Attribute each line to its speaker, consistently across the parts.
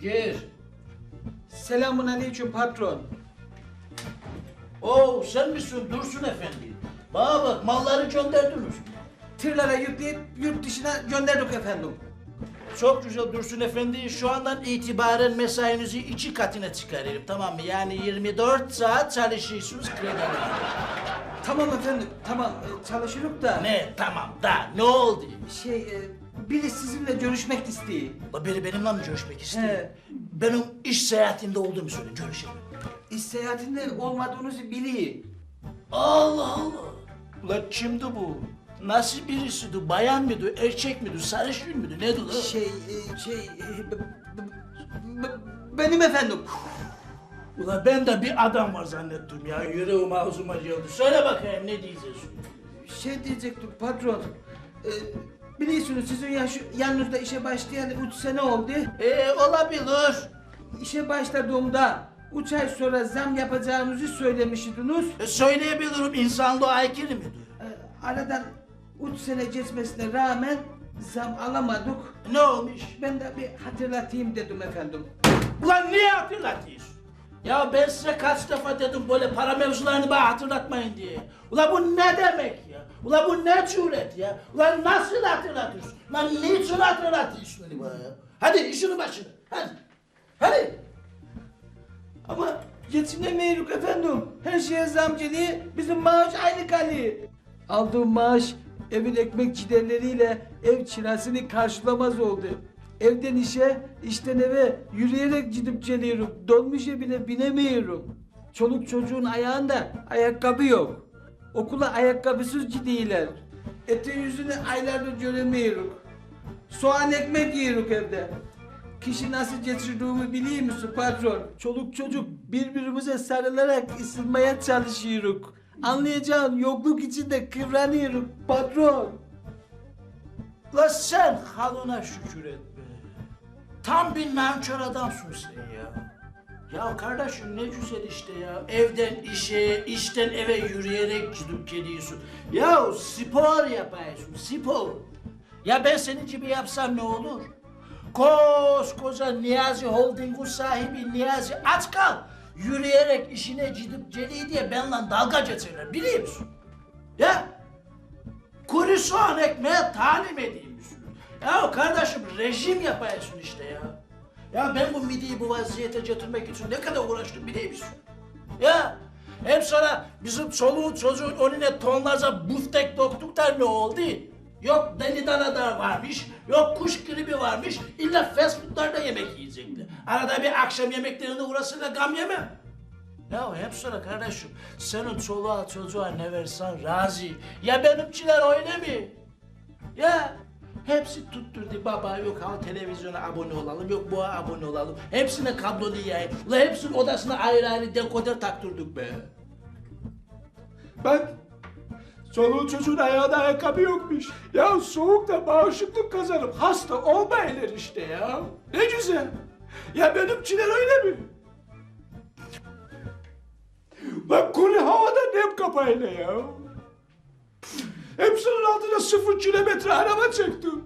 Speaker 1: Gir.
Speaker 2: Selamun aleyküm patron.
Speaker 1: Oo sen misin Dursun Efendi? Bana bak malları gönderdiniz.
Speaker 2: Tırlara yükleyip yurt dışına gönderdik efendim.
Speaker 1: Çok güzel Dursun Efendi. Şu andan itibaren mesainizi iki katına çıkarırım tamam mı? Yani 24 saat çalışıyorsunuz kredi.
Speaker 2: Tamam efendim, tamam e, çalışırız da.
Speaker 1: Ne tamam da ne oldu?
Speaker 2: Şey, e, biri sizinle görüşmek.
Speaker 1: La biri benimle mi görüşmek istiyor?
Speaker 2: He.
Speaker 1: Benim iş seyahatinde olduğumu söyle görüşelim.
Speaker 2: İş seyahatinde olmadığınızı biliyor.
Speaker 1: Allah Allah. La kimdi bu? Nasıl birisiydi? Bayan mıydı? Erkek miydi? Sarışın mıydı? Neydi la?
Speaker 2: Şey, e, şey, e, b- b- b- benim efendim.
Speaker 1: Ula ben de bir adam var zannettim ya. Yüreğim ağzıma geldi. Söyle bakayım ne diyeceksin?
Speaker 2: Şey diyecektim patron. E, biliyorsunuz sizin yaş, yanınızda işe başlayan 3 sene oldu.
Speaker 1: Ee olabilir.
Speaker 2: İşe başladığımda 3 ay sonra zam yapacağınızı söylemiştiniz.
Speaker 1: E, söyleyebilirim insanlığa aykırı mıdır?
Speaker 2: E, aradan 3 sene geçmesine rağmen zam alamadık.
Speaker 1: Ne olmuş?
Speaker 2: Ben de bir hatırlatayım dedim efendim.
Speaker 1: Ulan niye hatırlatıyorsun? Ya ben size kaç defa dedim böyle para mevzularını bana hatırlatmayın diye. Ulan bu ne demek ya? Ulan bu ne cüret ya? Ulan nasıl hatırlatıyorsun? Ulan niçin hatırlatıyorsun beni bana ya? Hadi işini başına. Hadi. Hadi.
Speaker 2: Ama geçinemiyoruz efendim. Her şeye zam geliyor, bizim maaş aynı kalıyor. Aldığım maaş evin ekmek giderleriyle ev kirasını karşılamaz oldu. Evden işe, işten eve yürüyerek gidip geliyorum. Dolmuşa bile binemiyorum. Çoluk çocuğun ayağında ayakkabı yok. Okula ayakkabısız gidiyorlar. Etin yüzünü aylardır göremiyorum. Soğan ekmek yiyoruz evde. Kişi nasıl geçirdiğimi biliyor musun patron? Çoluk çocuk birbirimize sarılarak ısınmaya çalışıyoruz. Anlayacağın yokluk içinde kıvranıyoruz patron.
Speaker 1: La sen halına şükür et be. Tam bir nankör adamsın sen ya. Ya kardeşim ne güzel işte ya. Evden işe, işten eve yürüyerek gidip geliyorsun. Ya spor yapıyorsun, spor. Ya ben senin gibi yapsam ne olur? Koskoca Niyazi Holding'un sahibi Niyazi aç kal. Yürüyerek işine gidip geliyor diye benimle dalga geçerler biliyor musun? Ya Kuru soğan ekmeğe talim edeyim? Ya kardeşim rejim yapıyorsun işte ya. Ya ben bu midiyi bu vaziyete getirmek için ne kadar uğraştım biliyor musun? Ya hem sonra bizim çoluğun çocuğun önüne tonlarca buftek doktuklar ne oldu? Yok deli dana da varmış, yok kuş gribi varmış, illa fast foodlarda yemek yiyecekler. Arada bir akşam yemeklerinde uğrasıyla gam yemem. Ya hep sonra kardeşim senin çoluğa çocuğa ne versen razı. Ya benimkiler öyle mi? Ya hepsi tutturdu baba yok ha televizyona abone olalım yok bu abone olalım. Hepsine kablolu yayın. Ula hepsinin odasına ayrı ayrı dekoder taktırdık be.
Speaker 3: Bak, çoluğun çocuğun ayağında ayakkabı yokmuş. Ya soğukta bağışıklık kazanıp hasta olmayırlar işte ya. Ne güzel. Ya benimkiler öyle mi? Bak kuru havada nem kapayla ya. Hepsinin altına sıfır kilometre araba çektim.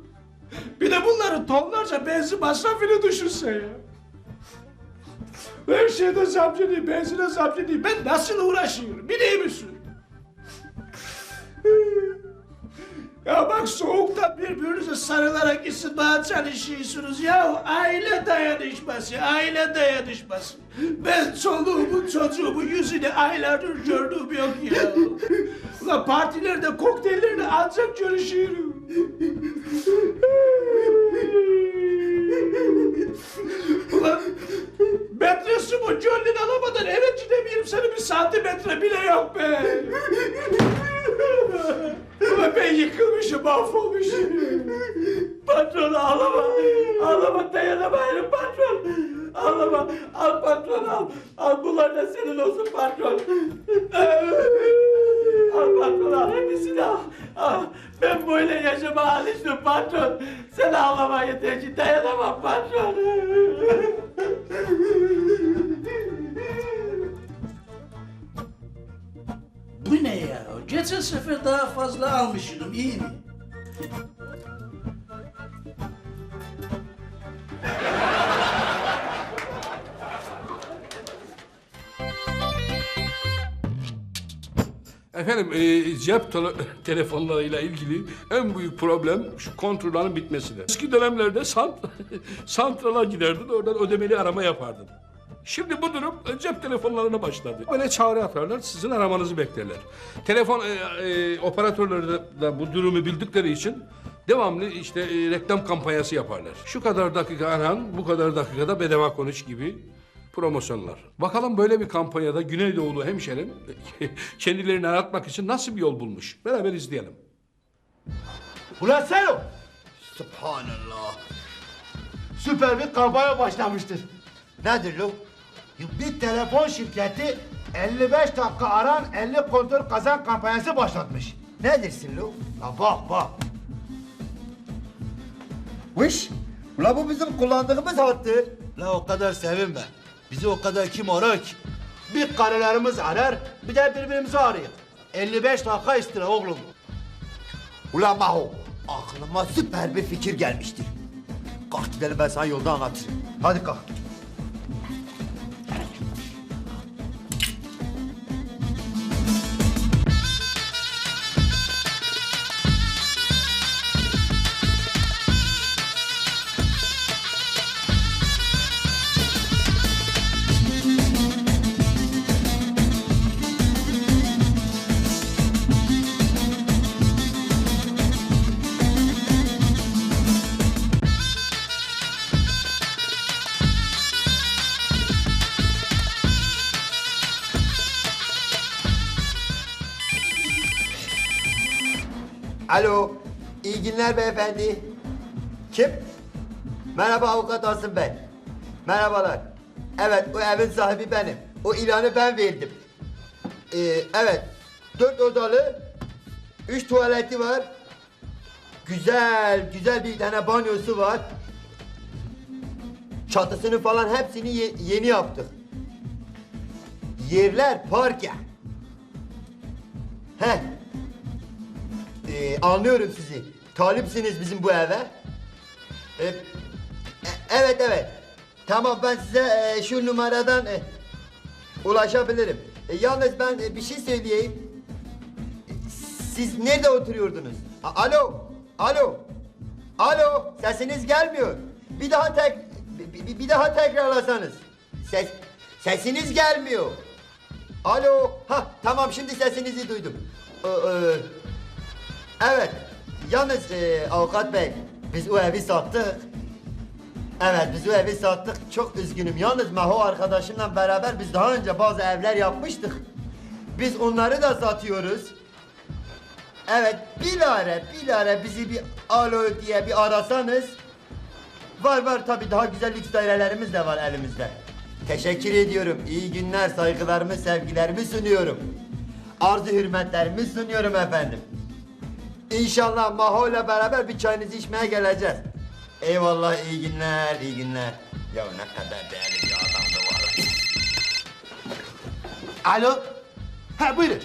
Speaker 3: Bir de bunların tonlarca benzin masrafını düşünsen ya. Her şeyde zamcı değil, benzine zamcı değil. Ben nasıl uğraşıyorum biliyor musun? Ya bak soğukta birbirinize sarılarak ısınmaya çalışıyorsunuz ya. Aile dayanışması, aile dayanışması. Ben çoluğumun çocuğumun yüzünü aylardır gördüğüm yok ya. Ulan partilerde, kokteyllerde ancak görüşüyorum. Ulan metresi bu gönlünü alamadan eve gidemiyorum senin bir santimetre bile yok be. Ben yıkılmışım, mahvolmuşum. Patron ağlama, ağlama dayanamayırım patron. Ağlama, al patron al. Al bunlar da senin olsun patron. Al patron al, hepsini al. al. Ben böyle yaşama alıştım patron. Sen ağlama yeter ki dayanamam patron.
Speaker 1: sefer daha fazla almıştım. İyi mi?
Speaker 4: Efendim e, cep tele telefonlarıyla ilgili en büyük problem şu kontrollerin bitmesidir. Eski dönemlerde sant santralar giderdin oradan ödemeli arama yapardın. Şimdi bu durum e, cep telefonlarına başladı. Böyle çağrı atarlar, sizin aramanızı beklerler. Telefon e, e, operatörleri de, de bu durumu bildikleri için devamlı işte e, reklam kampanyası yaparlar. Şu kadar dakika aran, bu kadar dakikada bedava konuş gibi promosyonlar. Bakalım böyle bir kampanyada Güneydoğulu hemşerim kendilerini aratmak için nasıl bir yol bulmuş? Beraber izleyelim.
Speaker 3: Ulan sen o.
Speaker 5: Subhanallah.
Speaker 3: Süper bir kampanya başlamıştır.
Speaker 5: Nedir lo?
Speaker 3: Bir telefon şirketi 55 dakika aran 50 kontrol kazan kampanyası başlatmış.
Speaker 5: Nedirsin lo?
Speaker 3: Ya bak bak.
Speaker 5: Vış. Ula bu bizim kullandığımız hattır. La o kadar sevinme. Bizi o kadar kim arar ki?
Speaker 3: Bir karılarımız arar bir de birbirimizi arıyor. 55 dakika istire oğlum.
Speaker 5: Ulan Maho. Aklıma süper bir fikir gelmiştir. Kalk gidelim ben sana yolda anlatırım. Hadi kalk. Alo. İyi günler beyefendi. Kim? Merhaba avukat Asım ben. Merhabalar. Evet o evin sahibi benim. O ilanı ben verdim. Ee, evet. Dört odalı. Üç tuvaleti var. Güzel, güzel bir tane banyosu var. Çatısını falan hepsini ye- yeni yaptık. Yerler parke. Heh. Ee, anlıyorum sizi. Talipsiniz bizim bu eve. Ee, e- evet evet. Tamam ben size e, şu numaradan e, ulaşabilirim. E, yalnız ben e, bir şey söyleyeyim. E, Siz nerede oturuyordunuz? A- alo, alo, alo. Sesiniz gelmiyor. Bir daha tek, bir- bir daha tekrarlasanız. Ses, sesiniz gelmiyor. Alo, ha tamam şimdi sesinizi duydum. Ee, e, Evet. Yalnız e, avukat bey biz o evi sattık. Evet biz o evi sattık. Çok üzgünüm. Yalnız Maho arkadaşımla beraber biz daha önce bazı evler yapmıştık. Biz onları da satıyoruz. Evet bilare bilare bizi bir alo diye bir arasanız. Var var tabii daha güzel lüks dairelerimiz de var elimizde. Teşekkür ediyorum. İyi günler, saygılarımı, sevgilerimi sunuyorum. Arzu hürmetlerimi sunuyorum efendim. İnşallah Maho ile beraber bir çayınızı içmeye geleceğiz. Eyvallah, iyi günler, iyi günler. Ya ne kadar değerli bir adamdı var.
Speaker 3: Alo. Ha buyurun.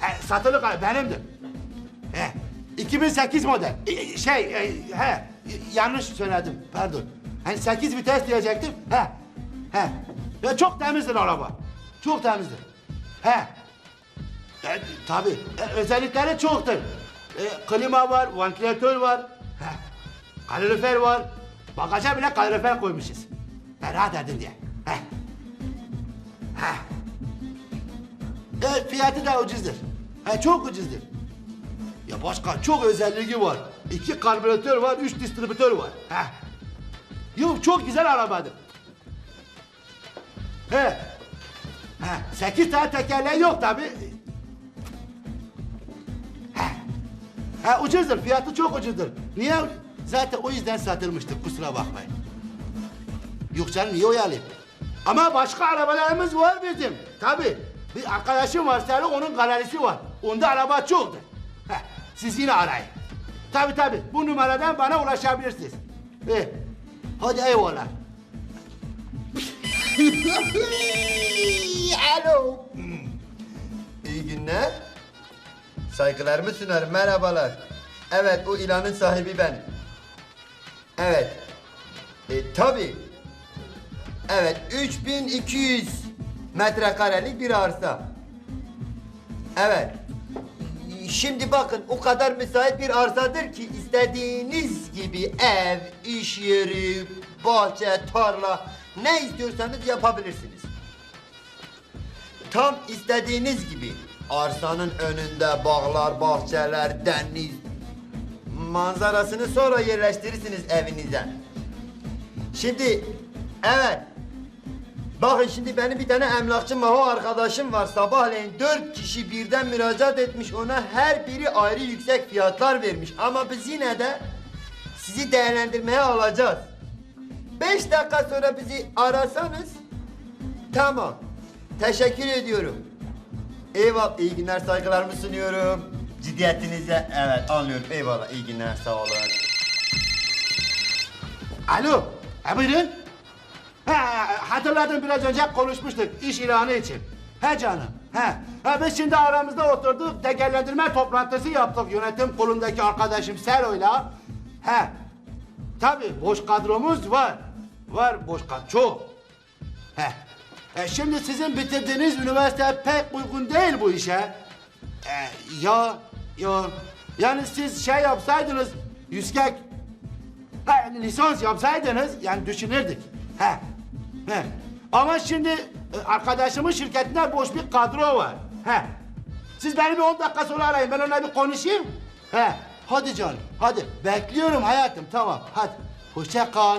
Speaker 3: He, satılık abi benimdir. He, 2008 model. E, Şey, e, he, yanlış söyledim, pardon. Hani 8 vites diyecektim. He, he. Ya çok temizdir araba. Çok temizdir. He. E, tabii, e, özellikleri çoktur. E, klima var, vantilatör var. He. Kalorifer var. Bagaja bile kalorifer koymuşuz. He, rahat edin diye. He. He. Evet fiyatı da ucuzdur. Ha çok ucuzdur. Ya başka çok özelliği var. İki karbüratör var, üç distribütör var. Ha. Yok çok güzel arabadır. He. Ha, sekiz tane tekerleği yok tabi. Ha ucuzdur, fiyatı çok ucuzdur. Niye? Zaten o yüzden satılmıştır, kusura bakmayın. Yok canım niye oyalayayım? Ama başka arabalarımız var bizim. Tabi. Bir arkadaşım var senin onun galerisi var. Onda araba çoktur. Heh, siz yine arayın. Tabi tabi bu numaradan bana ulaşabilirsiniz. Eh, hadi eyvallah.
Speaker 5: Alo. İyi günler. Saygılarımı sunarım, merhabalar. Evet, o ilanın sahibi ben. Evet. E, tabii. Evet, 3200 metrekarelik bir arsa. Evet. Şimdi bakın o kadar müsait bir arsadır ki istediğiniz gibi ev, iş yeri, bahçe, tarla ne istiyorsanız yapabilirsiniz. Tam istediğiniz gibi arsanın önünde bağlar, bahçeler, deniz manzarasını sonra yerleştirirsiniz evinize. Şimdi evet Bakın şimdi benim bir tane emlakçı Maho arkadaşım var. Sabahleyin dört kişi birden müracaat etmiş ona. Her biri ayrı yüksek fiyatlar vermiş. Ama biz yine de sizi değerlendirmeye alacağız. Beş dakika sonra bizi arasanız tamam. Teşekkür ediyorum. Eyvallah. iyi günler saygılarımı sunuyorum. Ciddiyetinize evet anlıyorum. Eyvallah. iyi günler sağ olun.
Speaker 3: Alo, e buyurun. He, hatırladım biraz önce konuşmuştuk iş ilanı için. He canım, he. he biz şimdi aramızda oturduk, tekerlendirme toplantısı yaptık yönetim kurulundaki arkadaşım Selo'yla. He, tabii boş kadromuz var. Var boş kadro, çok. He. E şimdi sizin bitirdiğiniz üniversite pek uygun değil bu işe. E, ya, ya, yani siz şey yapsaydınız, yüzkek Ha, lisans yapsaydınız yani düşünürdük. He. He. Ama şimdi e, arkadaşımın şirketinde boş bir kadro var. He. Siz beni bir 10 dakika sonra arayın. Ben onunla bir konuşayım. He. Hadi canım. Hadi. Bekliyorum hayatım. Tamam. Hadi. Hoşça kal.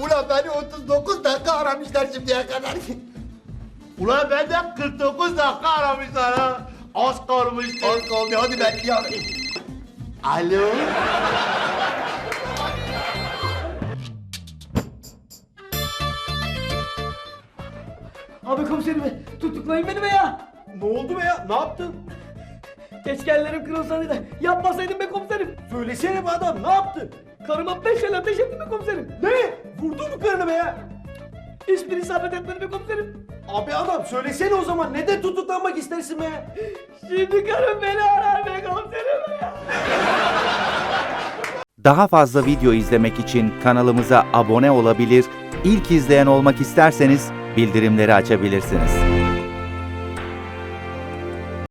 Speaker 5: Ulan beni 39 dakika aramışlar şimdiye kadar.
Speaker 3: Ulan ben de 49 dakika aramışlar ha. Az kalmıştı.
Speaker 5: Az kaldı hadi bekliyorum.
Speaker 3: Alo.
Speaker 2: Abi komiserim tutuklayın beni be ya.
Speaker 3: Ne oldu be ya? Ne yaptın?
Speaker 2: Keşke ellerim kırılsaydı da yapmasaydım be komiserim.
Speaker 3: Söylesene be adam. Ne yaptın?
Speaker 2: Karıma beş el ateş ettim be komiserim.
Speaker 3: Ne? Vurdu mu karını be ya?
Speaker 2: Hiçbir isabet etmedi be komiserim.
Speaker 3: Abi adam söylesene o zaman. Neden tutuklanmak istersin be?
Speaker 2: Şimdi karım beni arar be komiserim ya.
Speaker 6: Daha fazla video izlemek için kanalımıza abone olabilir, ilk izleyen olmak isterseniz bildirimleri açabilirsiniz.